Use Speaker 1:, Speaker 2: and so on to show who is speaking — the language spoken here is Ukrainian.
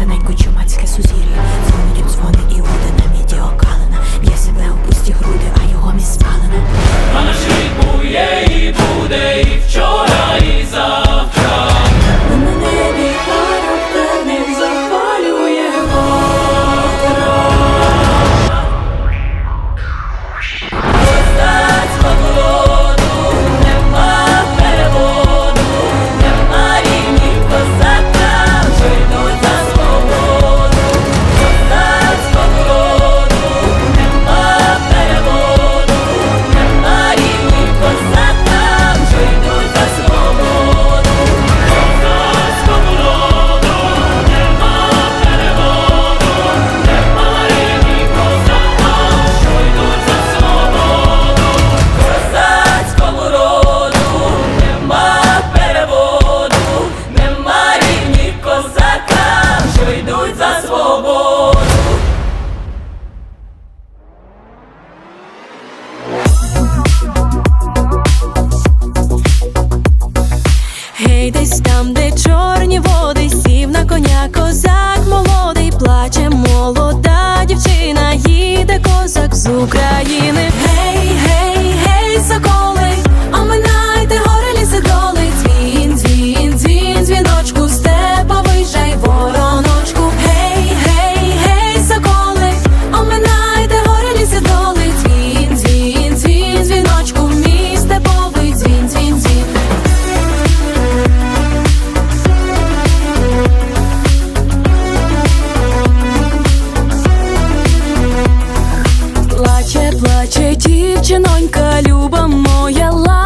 Speaker 1: Синеньку плаче молода Плаче, дівчинонька, люба моя ластівонька,